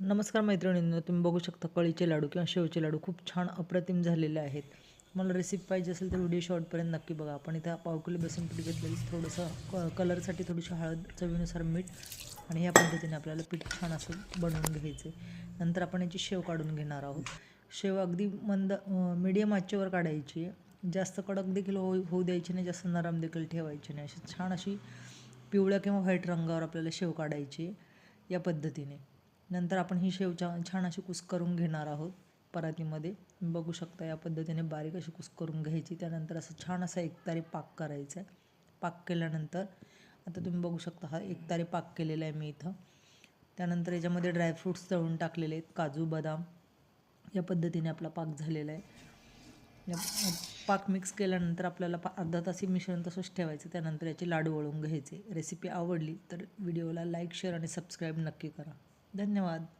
नमस्कार मैत्रिणींनो तुम्ही बघू शकता कळीचे लाडू किंवा शेवचे लाडू खूप छान अप्रतिम झालेले आहेत. मला रेसिपी पाहिजे असेल तर व्हिडिओ शॉर्टपर्यंत नक्की बघा. आपण इथं पाव किलो बेसन पीठ घेतलेली थोडंसं क कलरसाठी थोडीशी हळद चवीनुसार मीठ आणि ह्या पद्धतीने आपल्याला पीठ छान असं बनवून घ्यायचे नंतर आपण याची शेव काढून घेणार आहोत. शेव अगदी मंद मीडियम आचेवर काढायची. आहे जास्त कडक देखील होऊ होऊ द्यायची नाही जास्त नरम देखील ठेवायची नाही. अशी छान अशी पिवळ्या किंवा व्हाईट रंगावर आपल्याला शेव काढायची या पद्धतीने. नंतर आपण ही शेव छान छान अशी कुस करून घेणार आहोत परातीमध्ये. बघू शकता या पद्धतीने बारीक अशी कुस करून घ्यायची. त्यानंतर असं छान असा एकतारी पाक करायचा आहे. पाक केल्यानंतर आता तुम्ही बघू शकता हा एकतारी पाक केलेला आहे मी इथं. त्यानंतर याच्यामध्ये ड्रायफ्रूट्स तळून टाकलेले आहेत. काजू बदाम या पद्धतीने आपला पाक झालेला आहे. या पाक मिक्स केल्यानंतर आपल्याला पा अर्धा तासी मिश्रण तसंच ठेवायचं. त्यानंतर याचे लाडू वळून घ्यायचे. रेसिपी आवडली तर व्हिडिओला लाईक शेअर आणि सबस्क्राईब नक्की करा. धन्यवाद.